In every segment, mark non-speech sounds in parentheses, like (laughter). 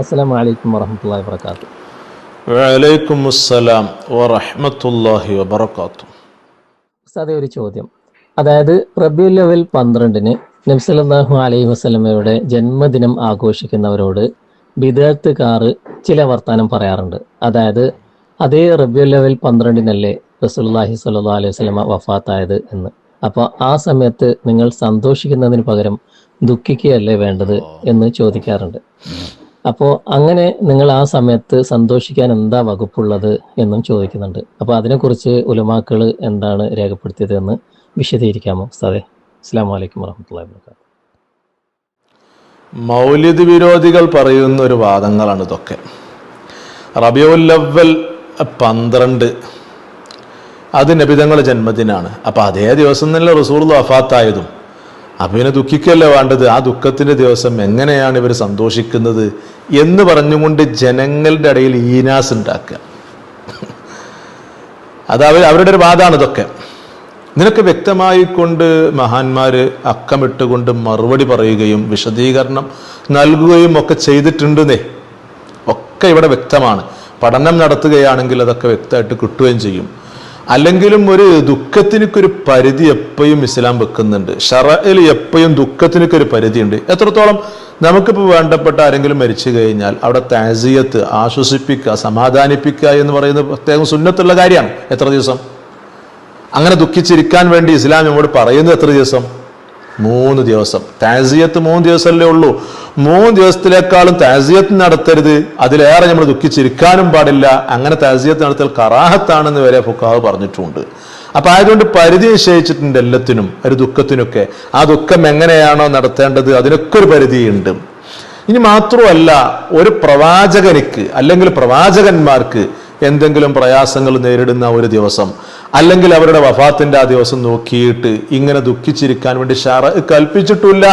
അസ്സലാമു അലൈക്കും വറഹമുല്ലാ വാത്തു വലൈക്കും അസ്സലാം വറഹ്മത്തുള്ളാഹി വബറകാതുഹു. ഉസ്താദെ ഒരു ചോദ്യം. അതായത് റബിയുൽ ലെവൽ പന്ത്രണ്ടിന് നബ്സലാഹു അലൈഹി വസ്ലമയുടെ ജന്മദിനം ആഘോഷിക്കുന്നവരോട് ബിദത്തുകാർ ചില വർത്താനം പറയാറുണ്ട്. അതായത് അതേ റബിയുൽ ലെവൽ പന്ത്രണ്ടിനല്ലേ റസൂലുള്ളാഹി സല്ലാ അലൈഹി വസ്ലമ വഫാത്തായത് എന്ന്. അപ്പോൾ ആ സമയത്ത് നിങ്ങൾ സന്തോഷിക്കുന്നതിന് പകരം ദുഃഖിക്കുകയല്ലേ വേണ്ടത് എന്ന് ചോദിക്കാറുണ്ട്. അപ്പോൾ അങ്ങനെ നിങ്ങൾ ആ സമയത്ത് സന്തോഷിക്കാൻ എന്താ വകുപ്പുള്ളത് എന്നും ചോദിക്കുന്നുണ്ട്. അപ്പോൾ അതിനെക്കുറിച്ച് ഉലമാക്കൾ എന്താണ് രേഖപ്പെടുത്തിയത് എന്ന് വിശദീകരിക്കാമോ സാറേ അസ്സാം വലൈക്കും വാബർക്കാത്തു മൗലിദ് വിരോധികൾ പറയുന്ന ഒരു വാദങ്ങളാണ് ഇതൊക്കെ. റബിയുല്ലവൽ പന്ത്രണ്ട്. അത് നബിതങ്ങളുടെ ജന്മദിനാണ്. അപ്പോൾ അതേ ദിവസം തന്നെ റസൂർ വഫാത്തായതും അപ്പം ഇവനെ ദുഃഖിക്കല്ലേ വേണ്ടത്? ആ ദുഃഖത്തിന്റെ ദിവസം എങ്ങനെയാണ് ഇവർ സന്തോഷിക്കുന്നത് എന്ന് പറഞ്ഞുകൊണ്ട് ജനങ്ങളുടെ ഇടയിൽ ഈനാസ് ഉണ്ടാക്കുക. അത് അവർ അവരുടെ ഒരു വാദമാണ് ഇതൊക്കെ. നിനക്ക് വ്യക്തമായിക്കൊണ്ട് മഹാന്മാര് അക്കമിട്ടുകൊണ്ട് മറുപടി പറയുകയും വിശദീകരണം നൽകുകയും ഒക്കെ ചെയ്തിട്ടുണ്ടെന്നേ. ഒക്കെ ഇവിടെ വ്യക്തമാണ്. പഠനം നടത്തുകയാണെങ്കിൽ അതൊക്കെ വ്യക്തമായിട്ട് കിട്ടുകയും ചെയ്യും. അല്ലെങ്കിലും ഒരു ദുഃഖത്തിനൊക്കെ ഒരു പരിധി എപ്പോഴും ഇസ്ലാം വെക്കുന്നുണ്ട്. ഷറയിൽ എപ്പോഴും ദുഃഖത്തിനൊക്കെ ഒരു പരിധിയുണ്ട്. എത്രത്തോളം നമുക്കിപ്പോൾ വേണ്ടപ്പെട്ട ആരെങ്കിലും മരിച്ചു കഴിഞ്ഞാൽ അവിടെ താസിയത്ത് ആശ്വസിപ്പിക്കുക സമാധാനിപ്പിക്കുക എന്ന് പറയുന്നത് പ്രത്യേകം സുന്നത്തുള്ള കാര്യമാണ്. എത്ര ദിവസം? അങ്ങനെ ദുഃഖിച്ചിരിക്കാൻ വേണ്ടി ഇസ്ലാം നമ്മോട് പറയുന്നത് എത്ര ദിവസം? മൂന്ന് ദിവസം. താസിയത്ത് മൂന്ന് ദിവസമല്ലേ ഉള്ളൂ. മൂന്ന് ദിവസത്തിലേക്കാളും താസിയത്ത് നടത്തരുത്. അതിലേറെ നമ്മൾ ദുഃഖിച്ചിരിക്കാനും പാടില്ല. അങ്ങനെ താസിയത്ത് നടത്തൽ കറാഹത്താണെന്ന് വരെ ഫുക്കാവ് പറഞ്ഞിട്ടുണ്ട്. അപ്പൊ ആയതുകൊണ്ട് പരിധി നിശ്ചയിച്ചിട്ടുണ്ട് എല്ലാത്തിനും ഒരു ദുഃഖത്തിനൊക്കെ. ആ ദുഃഖം എങ്ങനെയാണോ നടത്തേണ്ടത് അതിനൊക്കെ ഒരു പരിധിയുണ്ട്. ഇനി മാത്രമല്ല ഒരു പ്രവാചകനിക്ക് അല്ലെങ്കിൽ പ്രവാചകന്മാർക്ക് എന്തെങ്കിലും പ്രയാസങ്ങൾ നേരിടുന്ന ഒരു ദിവസം അല്ലെങ്കിൽ അവരുടെ വഫാത്തിന്റെ ആ ദിവസം നോക്കിയിട്ട് ഇങ്ങനെ ദുഃഖിച്ചിരിക്കാൻ വേണ്ടി ഷറ കൽപ്പിച്ചിട്ടില്ല.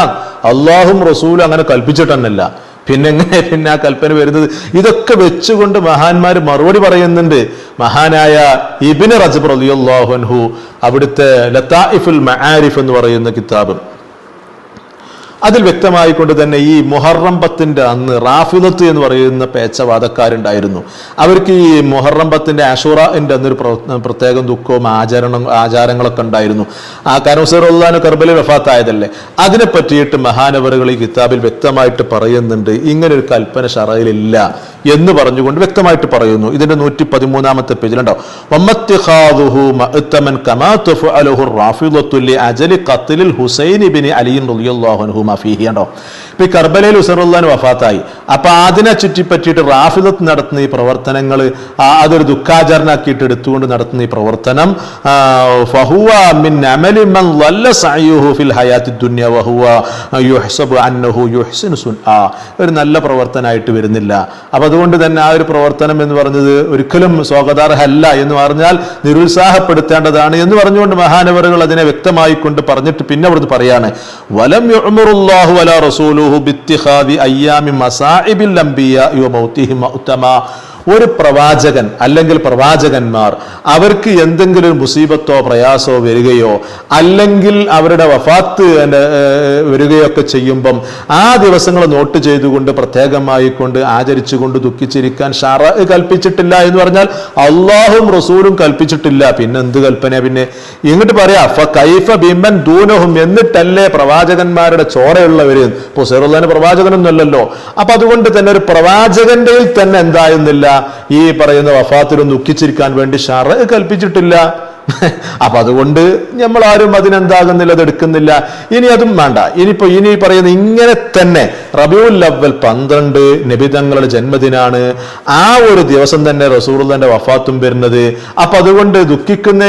അള്ളാഹും റസൂലും അങ്ങനെ കൽപ്പിച്ചിട്ടെന്നല്ല. പിന്നെ എങ്ങനെ പിന്നെ ആ കൽപ്പന വരുന്നത്? ഇതൊക്കെ വെച്ചുകൊണ്ട് മഹാന്മാർ മറുപടി പറയുന്നുണ്ട്. മഹാനായ ഇബിന് റജബ് റളിയല്ലാഹു അൻഹു അവിടുത്തെ ലത്താഇഫുൽ മഹാരിഫ് എന്ന് പറയുന്ന കിതാബ്. അതിൽ വ്യക്തമായിക്കൊണ്ട് തന്നെ ഈ മുഹറം അന്ന് റാഫിദത്ത് എന്ന് പറയുന്ന പേച്ചവാദക്കാരുണ്ടായിരുന്നു. അവർക്ക് ഈ മുഹറം പത്തിന്റെ എന്റെ അന്നൊരു പ്ര- പ്രത്യേകം ദുഃഖവും ആചരണം ആചാരങ്ങളൊക്കെ ഉണ്ടായിരുന്നു. ആ കനൂസറുല്ലാന് കർബലി വഫാത്തായതല്ലേ? അതിനെ പറ്റിയിട്ട് മഹാനവറുകൾ ഈ കിതാബിൽ വ്യക്തമായിട്ട് പറയുന്നുണ്ട്. ഇങ്ങനൊരു കൽപ്പന ഷറയിലില്ല. എന്ന് പറഞ്ഞുകൊണ്ട് വ്യക്തമായിട്ട് പറയുന്നു. ഇതിന്റെ നൂറ്റി പതിമൂന്നാമത്തെ പേജിലുണ്ടോ ഹുസൈൻ ഇബ്നു അലി റളിയല്ലാഹു അൻഹു ഇപ്പൊ ഈ കർബലയിൽ ഉസറുല്ലാൻ വഫാത്തായി. അപ്പൊ അതിനെ ചുറ്റിപ്പറ്റിയിട്ട് റാഫിദത്ത് നടത്തുന്ന ഈ പ്രവർത്തനങ്ങൾ അതൊരു ദുഃഖാചരണാക്കിയിട്ട് എടുത്തുകൊണ്ട് നടത്തുന്ന ഈ പ്രവർത്തനം ഒരു നല്ല പ്രവർത്തനമായിട്ട് വരുന്നില്ല. അപ്പൊ അതുകൊണ്ട് തന്നെ ആ ഒരു പ്രവർത്തനം എന്ന് പറഞ്ഞത് ഒരിക്കലും സ്വാഗതാർഹല്ല എന്ന് പറഞ്ഞാൽ നിരുത്സാഹപ്പെടുത്തേണ്ടതാണ് എന്ന് പറഞ്ഞുകൊണ്ട് മഹാനവറുകൾ അതിനെ വ്യക്തമായി കൊണ്ട് പറഞ്ഞിട്ട് പിന്നെ അവിടുന്ന് പറയാണ് വലം യുഅ്മുറുല്ലാഹു باتخاذ أيام مصاعب الأنبياء وموتهم مؤتما ഒരു പ്രവാചകൻ അല്ലെങ്കിൽ പ്രവാചകന്മാർ അവർക്ക് എന്തെങ്കിലും ഒരു മുസീബത്തോ പ്രയാസോ വരികയോ അല്ലെങ്കിൽ അവരുടെ വഫാത്ത് വരികയൊക്കെ ചെയ്യുമ്പം ആ ദിവസങ്ങൾ നോട്ട് ചെയ്തുകൊണ്ട് പ്രത്യേകമായി കൊണ്ട് ആചരിച്ചുകൊണ്ട് ദുഃഖിച്ചിരിക്കാൻ ഷറ കൽപ്പിച്ചിട്ടില്ല എന്ന് പറഞ്ഞാൽ അള്ളാഹും റസൂലും കൽപ്പിച്ചിട്ടില്ല. പിന്നെ എന്ത് കൽപ്പന പിന്നെ? ഇങ്ങോട്ട് പറയാ കൈഫ ബിമൻ ദൂനഹും എന്നിട്ടല്ലേ പ്രവാചകന്മാരുടെ ചോരയുള്ളവര്? ഇപ്പൊ സെറുല്ലാന് പ്രവാചകനൊന്നുമല്ലല്ലോ. അപ്പൊ അതുകൊണ്ട് തന്നെ ഒരു പ്രവാചകന്റെ തന്നെ എന്തായിരുന്നില്ല? ഈ പറയുന്ന വഫാത്തിലും ദുഃഖിച്ചിരിക്കാൻ വേണ്ടി ഷറ കൽപ്പിച്ചിട്ടില്ല. (laughs) അപ്പൊ അതുകൊണ്ട് നമ്മൾ ആരും അതിനെന്താകുന്നില്ല അത് എടുക്കുന്നില്ല ഇനി അതും വേണ്ട. ഇനിയിപ്പോ ഇനി പറയുന്ന ഇങ്ങനെ തന്നെ റബിയുൽ അവൽ പന്ത്രണ്ട് നബിതങ്ങളുടെ ജന്മദിനാണ്. ആ ഒരു ദിവസം തന്നെ റസൂറുള്ളന്റെ വഫാത്തും വരുന്നത്. അപ്പൊ അതുകൊണ്ട് ദുഃഖിക്കുന്ന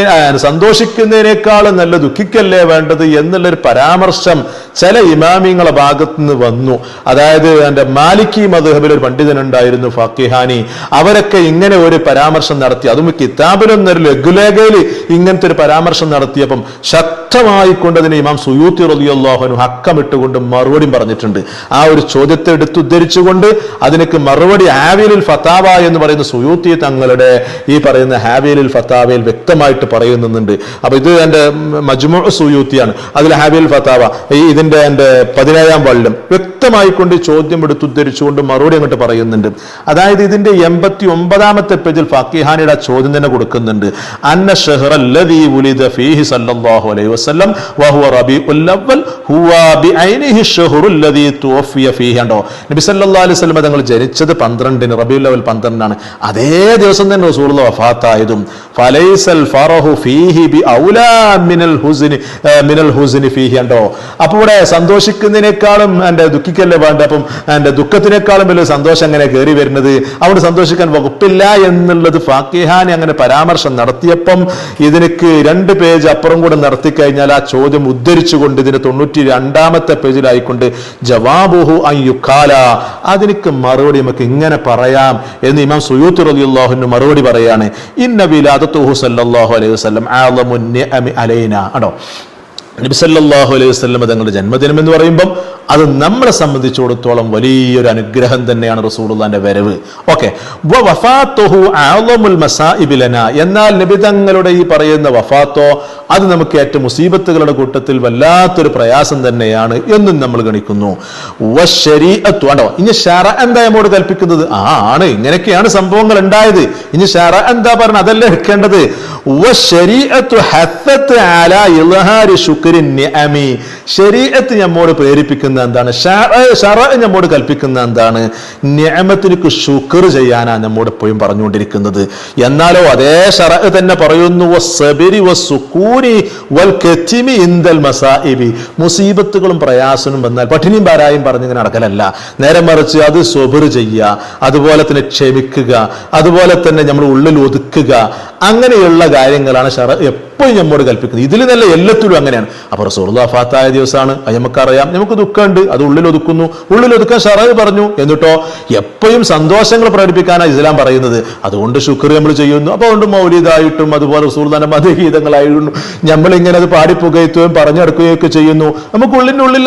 സന്തോഷിക്കുന്നതിനേക്കാൾ നല്ല ദുഃഖിക്കല്ലേ വേണ്ടത് എന്നുള്ളൊരു പരാമർശം ചില ഇമാമിങ്ങളെ ഭാഗത്ത് നിന്ന് വന്നു. അതായത് എന്റെ മാലിക്കി മധുഹബിൽ ഒരു പണ്ഡിതനുണ്ടായിരുന്നു ഫക്കിഹാനി അവരൊക്കെ ഇങ്ങനെ ഒരു പരാമർശം നടത്തി. അതും കിതാബിലൊന്നും ഒരു ലഘുലേഖയിൽ ഇങ്ങനത്തെ ഒരു പരാമർശം നടത്തിയപ്പം ശക്തമായി കൊണ്ട് അതിന് ഇമാം സുയൂത്തി റലിയല്ലാഹുനു ഹക്കമിട്ടുകൊണ്ട് മറുപടി പറഞ്ഞിട്ടുണ്ട്. ആ ഒരു ചോദ്യത്തെ എടുത്തുദ്ധരിച്ചുകൊണ്ട് അതിനൊക്കെ മറുപടി ഹാവിലിൽ ഫത്താവ എന്ന് പറയുന്ന സുയൂത്തി തങ്ങളുടെ ഈ പറയുന്ന ഹാവിലിൽ ഫത്താവയിൽ വ്യക്തമായിട്ട് പറയുന്നുണ്ട്. അപ്പൊ ഇത് എന്റെ മജ്മു സുയൂത്തിയാണ്. അതിൽ ഹാവിൽ ഫത്താവ ഈ ഇതിന്റെ ഇതിന്റെ എന്റെ പതിനേഴാം വള്ളം വ്യക്തമായിക്കൊണ്ട് ചോദ്യം എടുത്ത് ഉദ്ധരിച്ചുകൊണ്ട് മറുപടി അങ്ങോട്ട് പറയുന്നുണ്ട്. അതായത് ഇതിന്റെ എൺപത്തി ഒമ്പതാമത്തെ പേജിൽ ഫാക്കിഹാനിയുടെ ചോദ്യം തന്നെ കൊടുക്കുന്നുണ്ട്. അന്ന ഷഹ്റ അല്ലദീ ഉലിദ ഫീഹി സല്ലല്ലാഹു അലൈഹി വസല്ലം വഹുവ റബീഉൽ അവൽ ഹുവ ബിഐനിഹി ഷഹ്റുൽ ലദീ തുവഫിയ ഫീഹി കണ്ടോ? നബി സല്ലല്ലാഹു അലൈഹി വസല്ലം തങ്ങൾ ജനിച്ചത് പന്ത്രണ്ടിന് റബീഉൽ അവൽ പന്ത്രണ്ടിനാണ് അതേ ദിവസം തന്നെ റസൂലുള്ള വഫാത്തായതും. ഫലൈസൽ ഫറഹു ഫീഹി ബി ഔലാ മിനൽ ഹുസ്നി മിനൽ ഹുസ്നി ഫീഹി ഉണ്ടോ അപ്പോൾ ഇവിടെ സന്തോഷിക്കുന്നതിനേക്കാളും എന്റെ ദുഃഖിക്കല്ലേ വേണ്ട? അപ്പം എന്റെ ദുഃഖത്തിനേക്കാളും വലിയ സന്തോഷം അങ്ങനെ കയറി വരുന്നത്? അവിടെ സന്തോഷിക്കാൻ വകുപ്പില്ല എന്നുള്ളത് ഫാക്കിഹാനി അങ്ങനെ പരാമർശം നടത്തിയപ്പം ഇതിനക്ക് രണ്ട് പേജ് അപ്പുറം കൂടെ നടത്തി കഴിഞ്ഞാൽ ആ ചോദ്യം ഉദ്ധരിച്ചുകൊണ്ട് ഇതിന് തൊണ്ണൂറ്റി രണ്ടാമത്തെ പേജിലായിക്കൊണ്ട് ജവാബുഹു അയ്യുക്കാല അതിനക്ക് മറുപടി നമുക്ക് ഇങ്ങനെ പറയാം എന്ന് ഇമാം സുയൂത്ത് റളിയല്ലാഹുവിന് മറുപടി പറയാണ്. ഇന്ന വിലാദത്തുഹു സല്ലല്ലാഹു അലൈഹി വസ്ലം അലൈന ആണോ? നബി സല്ലല്ലാഹു അലൈഹി വസല്ലം തങ്ങളുടെ ജന്മദിനം എന്ന് പറയുമ്പം അത് നമ്മളെ സംബന്ധിച്ചിടത്തോളം വലിയൊരു അനുഗ്രഹം തന്നെയാണ് റസൂലുള്ളാന്റെ വരവ്. ഓക്കെ. എന്നാൽ നബി തങ്ങളുടെ ഈ പറയുന്ന വഫാത്തോ അത് നമുക്ക് ഏറ്റവും മുസീബത്തുകളുടെ കൂട്ടത്തിൽ വല്ലാത്തൊരു പ്രയാസം തന്നെയാണ് എന്നും നമ്മൾ ഗണിക്കുന്നു. ആണോ ഇനി ഷറ എന്താ നമ്മോട് കൽപ്പിക്കുന്നത്? ആ ആണ്. ഇങ്ങനെയൊക്കെയാണ് സംഭവങ്ങൾ ഉണ്ടായത്. ഇനി ഷറ എന്താ പറഞ്ഞത്? അതല്ല എടുക്കേണ്ടത്. ശരീരത്ത് നമ്മോട് പ്രേരിപ്പിക്കുന്ന എന്താണ്? ഷറ നമ്മോട് കൽപ്പിക്കുന്ന എന്താണ്? നിയമത്തിനു ശുക്ർ ചെയ്യാനാണ് നമ്മോട് എപ്പോഴും പറഞ്ഞുകൊണ്ടിരിക്കുന്നത്. എന്നാലോ അതേ ഷറ തന്നെ പറയുന്നു വസ്സബിരി വൽ ഇന്ദൽ മസാഇബി. മുസീബത്തുകളും പ്രയാസനും വന്നാൽ പട്ടിണിയും പാരായും പറഞ്ഞിങ്ങനെ നടക്കലല്ല. നേരെ മറിച്ച് അത് സ്വബർ ചെയ്യുക അതുപോലെ തന്നെ ക്ഷമിക്കുക അതുപോലെ തന്നെ നമ്മൾ ഉള്ളിൽ ഒതുക്കുക. അങ്ങനെയുള്ള കാര്യങ്ങളാണ് ഷറ എപ്പോഴും നമ്മോട് കൽപ്പിക്കുന്നത്. ഇതിൽ നല്ല എല്ലാത്തിലും അങ്ങനെയാണ്. അപ്പോൾ റസൂറുള്ള ഫാത്തായ ദിവസമാണ് അത് നമുക്കറിയാം നമുക്ക് ദുഃഖമുണ്ട്. അത് ഉള്ളിൽ ഒതുക്കുന്നു ഉള്ളിൽ ഒതുക്കാൻ ഷറായി പറഞ്ഞു എന്നിട്ടോ? എപ്പോഴും സന്തോഷങ്ങൾ പ്രകടിപ്പിക്കാനാണ് ഇസ്ലാം പറയുന്നത്. അതുകൊണ്ട് ശുക്ർ നമ്മൾ ചെയ്യുന്നു. അപ്പോൾ അതുകൊണ്ട് മൗലിതായിട്ടും അതുപോലെ റസൂർദാന മതഗീതങ്ങളായിട്ടും നമ്മൾ ഇങ്ങനെ അത് പാടിപ്പുകയത്തുകയും പറഞ്ഞെടുക്കുകയും ഒക്കെ ചെയ്യുന്നു. നമുക്ക് ഉള്ളിന്റെ ഉള്ളിൽ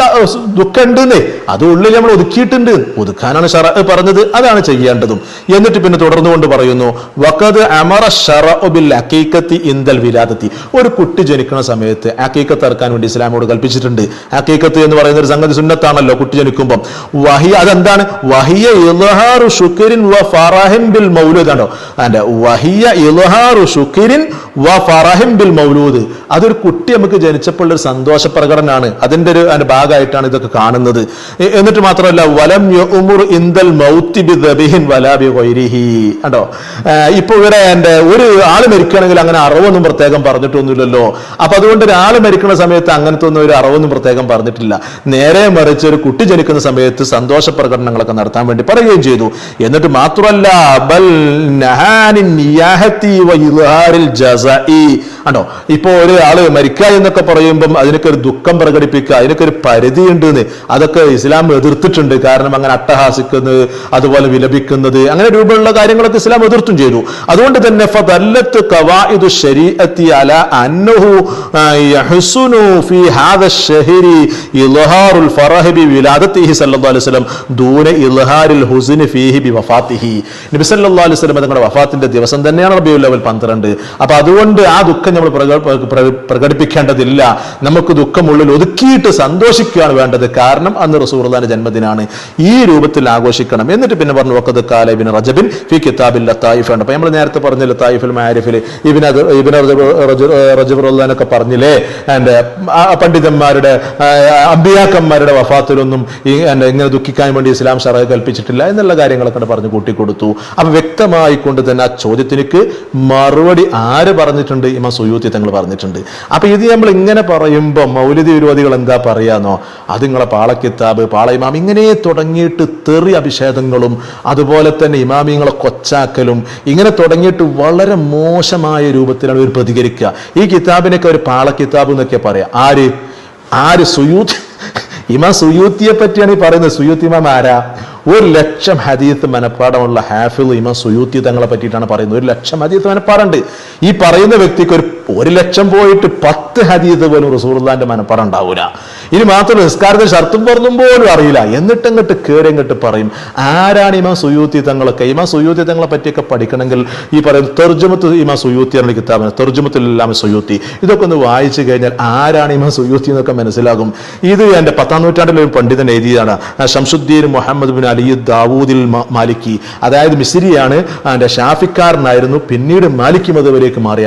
ദുഃഖമുണ്ടെന്നേ. അത് ഉള്ളിൽ നമ്മൾ ഒതുക്കിയിട്ടുണ്ട്. ഒതുക്കാനാണ് ഷറ പറഞ്ഞത്. അതാണ് ചെയ്യേണ്ടതും. എന്നിട്ട് പിന്നെ തുടർന്നുകൊണ്ട് പറയുന്നു വക്കത് അമറ ഷറ ബിൽ അക്കീക്കത്തി ഇന്ദൽ വിലാദത്തി. ഒരു കുട്ടി ജനിക്കുന്ന സമയത്ത് അക്കീക്കത്ത് ഇറക്കാൻ വേണ്ടി ഇസ്ലാമോട് കൽപ്പിച്ചിട്ടുണ്ട്. അക്കീക്കത്ത് എന്ന് പറയുന്ന ഒരു സംഗതി സുന്നത്താണല്ലോ കുട്ടി ജനിക്കുമ്പോൾ വഹിയ അതെന്താണ്? വഹിയ ഇലഹാറു ശുക്രിൻ വ ഫറഹിൻ ബിൽ മൗലൂദ് ആണോ അതിന്റെ വഹിയ ഇലഹാറു ശുക്രിൻ വ ഫറഹിൻ ബിൽ മൗലൂദ്. അതൊരു കുട്ടി നമുക്ക് ജനിച്ചപ്പോൾ ഒരു സന്തോഷ പ്രകടനമാണ്. അതിന്റെ ഒരു അതിന്റെ ഭാഗമായിട്ടാണ് ഇതൊക്കെ കാണുന്നത്. എന്നിട്ട് മാത്രമല്ല വലം ഉമുർ ഇന്ദൽ മൗത്തി ബി ദബിഹിൻ വലാ ബി ഖൈരിഹി കണ്ടോ? ഇപ്പൊ ഇവിടെ എന്റെ ഒരു ആൾ മരിക്കുകയാണെങ്കിൽ അങ്ങനെ അറവൊന്നും പ്രത്യേകം പറഞ്ഞിട്ടൊന്നുമില്ലല്ലോ. അപ്പൊ അതുകൊണ്ട് ഒരാൾ മരിക്കുന്ന സമയത്ത് അങ്ങനത്തെ ഒന്നും ഒരു അറവൊന്നും പ്രത്യേകം പറഞ്ഞിട്ടില്ല. നേരെ മറിച്ച് ഒരു കുട്ടി ജനിക്കുന്ന സമയത്ത് സന്തോഷ പ്രകടനങ്ങളൊക്കെ നടത്താൻ വേണ്ടി പറയുകയും ചെയ്തു. എന്നിട്ട് മാത്രമല്ല ബൽ ആണോ? ഇപ്പോ ഒരു ആൾ മരിക്കുക എന്നൊക്കെ പറയുമ്പം അതിനൊക്കെ ഒരു ദുഃഖം പ്രകടിപ്പിക്കുക അതിനൊക്കെ ഒരു പരിധി ഉണ്ട് അതൊക്കെ ഇസ്ലാം എതിർത്തിട്ടുണ്ട്. കാരണം അങ്ങനെ അട്ടഹാസിക്കുന്നത് അതുപോലെ വിലപിക്കുന്നത് അങ്ങനെ രൂപമുള്ള കാര്യങ്ങളൊക്കെ ഇസ്ലാം എതിർത്തും ചെയ്തു. അതുകൊണ്ട് തന്നെ ഫദല്ലത്ത് ഖവാഇദു ശരീഅത്തി അല അന്നഹു യഹ്സുനു ഷഹരി ബി സല്ലല്ലാഹു അലൈഹി വസല്ലം ദൂന ഹുസ്നി നബി സല്ലല്ലാഹു അലൈഹി വസല്ലം തങ്ങളുടെ വഫാത്തിന്റെ ദിവസം തന്നെയാണ് റബിയുൽ അവൽ പന്ത്രണ്ട്. അപ്പോൾ അതുകൊണ്ട് ആ ദുഃഖം നമ്മൾ പ്രകടിപ്പിക്കേണ്ടതില്ല. നമുക്ക് ദുഃഖം ഉള്ളിൽ ഒതുക്കിയിട്ട് സന്തോഷിക്കുകയാണ് വേണ്ടത്. കാരണം അന്ന് റസൂർദാന ജന്മദിനാണ്. ഈ രൂപത്തിൽ ആഘോഷിക്കണം. എന്നിട്ട് പിന്നെ പറഞ്ഞു വക്കത് കാലബിൻ റജബിൻ ഫി കിതാബിൻ ലത്തായിഫ് ഉണ്ട് അപ്പൊ നമ്മൾ നേരത്തെ പറഞ്ഞ ലത്തായിഫിൽ മാരിഫിൽ ഇബിൻ ഇബിൻ റജബുറുല്ലാനൊക്കെ പറഞ്ഞില്ലേ? എന്റെ പണ്ഡിതന്മാരുടെ അമ്പിയാക്കന്മാരുടെ വഫാത്തിലൊന്നും ഈ ഇങ്ങനെ ദുഃഖിക്കാൻ വേണ്ടി ഇസ്ലാം ഷറ കൽപ്പിച്ചിട്ടില്ല എന്നുള്ള കാര്യങ്ങളൊക്കെ പറഞ്ഞു കൂട്ടിക്കൊടുത്തു. അപ്പൊ വ്യക്തമായിക്കൊണ്ട് തന്നെ ആ ചോദ്യത്തിനക്ക് മറുപടി ആര് പറഞ്ഞിട്ടുണ്ട്? ഇമ സുയൂത്തി തങ്ങൾ പറഞ്ഞിട്ടുണ്ട്. അപ്പൊ ഇത് നമ്മൾ ഇങ്ങനെ പറയുമ്പോൾ മൗലിക വിരോധികൾ എന്താ പറയാന്നോ? അത് നിങ്ങളെ പാളക്കിത്താബ് പാളയിമാം ഇങ്ങനെ തുടങ്ങിയിട്ട് തെറി അഭിഷേകങ്ങളും അതുപോലെ തന്നെ ഇമാമിങ്ങളെ കൊച്ചാക്കലും ഇങ്ങനെ തുടങ്ങിയിട്ട് വളരെ മോശമായ രൂപത്തിലാണ് ഇവർ പ്രതികരിക്കുക ഈ കിതാബിനൊക്കെ ഒരു പാള കിതാബ് എന്നൊക്കെ പറയാം. ആര്? ആര് സുയൂത്ത്? ഇമാം സുയൂത്തിയെ പറ്റിയാണ് ഈ പറയുന്നത്. സുയൂത്ത് ഇമാം ആരാ? ഒരു ലക്ഷം ഹദീത്ത് മനപ്പാടമുള്ള ഹാഫിൽ ഇമാം സുയൂത്തി തങ്ങളെ പറ്റിയിട്ടാണ് പറയുന്നത്. ഒരു ലക്ഷം ഹദീത്ത് മനപ്പാടുണ്ട്. ഈ പറയുന്ന വ്യക്തിക്ക് ഒരു ഒരു ലക്ഷം പോയിട്ട് പത്ത് ഹദീത്ത് പോലും റസൂർദാന്റെ മനപ്പാടം ഉണ്ടാവൂല. ഇനി മാത്രമല്ല നിസ്കാരത്തിൽ ഷർത്തും പറഞ്ഞും പോലും അറിയില്ല. എന്നിട്ട് അങ്ങോട്ട് കയറി അങ്ങോട്ട് പറയും ആരാണ് ഇമാം സുയൂത്തി തങ്ങളൊക്കെ? ഇമാം സുയൂത്തി തങ്ങളെ പറ്റിയൊക്കെ പഠിക്കണമെങ്കിൽ ഈ പറയുന്ന തെർജുമത്ത് ഇമാം സുയൂത്തി എന്ന കിതാബിന് തെർജുമത്തിലെല്ലാം സുയൂത്തി. ഇതൊക്കെ ഒന്ന് വായിച്ചു കഴിഞ്ഞാൽ ആരാണ് ഇമാം സുയൂത്തി എന്നൊക്കെ മനസ്സിലാകും. ഇത് എന്റെ പത്താം നൂറ്റാണ്ടിലെ ഒരു പണ്ഡിതൻ എഴുതിയതാണ് ഷംസുദ്ദീൻ മുഹമ്മദ് ബിൻ അലി ദാവൂദിൽ മാലിക്കി. അതായത് മിസ്രിയാണ് അതിന്റെ ഷാഫിക്കാരനായിരുന്നു. പിന്നീട് മാലിക്കി മതബിലേക്ക് മാറിയ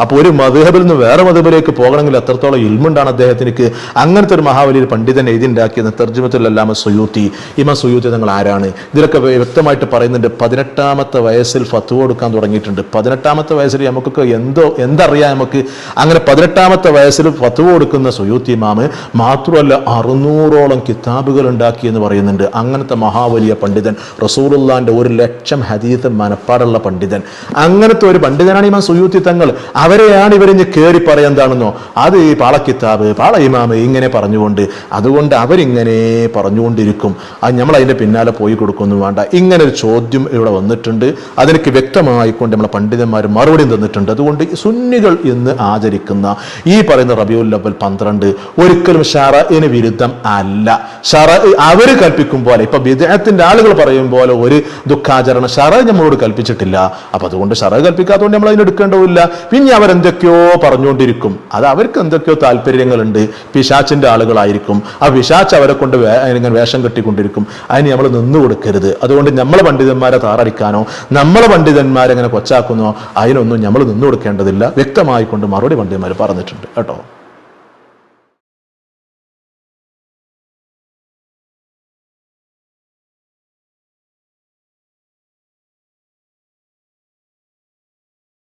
അപ്പോൾ ഒരു മധുഹബിൽ നിന്ന് വേറെ മധുബിലേക്ക് പോകണമെങ്കിൽ എത്രത്തോളം ഇൽമുണ്ടാണ് അദ്ദേഹത്തിന് അങ്ങനത്തെ ഒരു മഹാവലിയൊരു പണ്ഡിതൻ എഴുതിണ്ടാക്കിയത് തർജമത്തിലല്ലാമ സുയൂത്തി. ഇമ സുയൂത്തി തങ്ങൾ ആരാണ്? ഇതിലൊക്കെ വ്യ- വ്യക്തമായിട്ട് പറയുന്നുണ്ട് പതിനെട്ടാമത്തെ വയസ്സിൽ ഫത്വ കൊടുക്കാൻ തുടങ്ങിയിട്ടുണ്ട്. പതിനെട്ടാമത്തെ വയസ്സിൽ നമുക്കൊക്കെ എന്തോ എന്തറിയാം നമുക്ക്? അങ്ങനെ പതിനെട്ടാമത്തെ വയസ്സിൽ ഫത്വ കൊടുക്കുന്ന സുയൂത്തി മാമ് മാത്രമല്ല അറുന്നൂറോളം കിതാബുകൾ ഉണ്ടാക്കി എന്ന് പറയുന്നുണ്ട്. അങ്ങനത്തെ മഹാവലിയ പണ്ഡിതൻ. റസൂറുല്ലാന്റെ ഒരു ലക്ഷം ഹദീത്ത് മനപ്പാടുള്ള പണ്ഡിതൻ. അങ്ങനത്തെ ഒരു പണ്ഡിതനാണ് ഇമാം സുയൂത്തി തങ്ങൾ. അവരെയാണ് ഇവരിഞ്ഞ് കയറി പറയാന്താണെന്നോ അത് ഈ പാളക്കിത്താബ് പാള ഇമാമ് ഇങ്ങനെ പറഞ്ഞുകൊണ്ട് അതുകൊണ്ട് അവരിങ്ങനെ പറഞ്ഞുകൊണ്ടിരിക്കും. അത് നമ്മൾ അതിന്റെ പിന്നാലെ പോയി കൊടുക്കൊന്നും വേണ്ട. ഇങ്ങനെ ഒരു ചോദ്യം ഇവിടെ വന്നിട്ടുണ്ട്. അതിനൊക്കെ വ്യക്തമായിക്കൊണ്ട് നമ്മളെ പണ്ഡിതന്മാർ മറുപടി തന്നിട്ടുണ്ട്. അതുകൊണ്ട് സുന്നികൾ എന്ന് ആചരിക്കുന്ന ഈ പറയുന്ന റബിയുൽ പന്ത്രണ്ട് ഒരിക്കലും ഷറഇന് വിരുദ്ധം അല്ല. ഷറ അവർ കൽപ്പിക്കും പോലെ ഇപ്പൊ വിദേഹത്തിന്റെ ആളുകൾ പറയും പോലെ ഒരു ദുഃഖാചരണം ഷറ നമ്മളോട് കൽപ്പിച്ചിട്ടില്ല. അപ്പൊ അതുകൊണ്ട് ഷറ കൽപ്പിക്കാത്തതുകൊണ്ട് നമ്മൾ അതിനെടുക്കേണ്ടതില്ല പിന്നെ അവരെന്തൊക്കെയോ പറഞ്ഞുകൊണ്ടിരിക്കും. അത് അവർക്ക് എന്തൊക്കെയോ താല്പര്യങ്ങളുണ്ട്. പിശാച്ചിന്റെ ആളുകളായിരിക്കും. ആ പിശാച്ച് അവരെ കൊണ്ട് ഇങ്ങനെ വേഷം കെട്ടിക്കൊണ്ടിരിക്കും. അതിന് നമ്മൾ നിന്നു കൊടുക്കരുത്. അതുകൊണ്ട് നമ്മളെ പണ്ഡിതന്മാരെ താറടിക്കാനോ നമ്മളെ പണ്ഡിതന്മാരെങ്ങനെ കൊച്ചാക്കുന്നോ അതിനൊന്നും നമ്മൾ നിന്നു കൊടുക്കേണ്ടതില്ല. വ്യക്തമായിക്കൊണ്ട് മറുപടി പണ്ഡിതന്മാർ പറഞ്ഞിട്ടുണ്ട്. കേട്ടോ?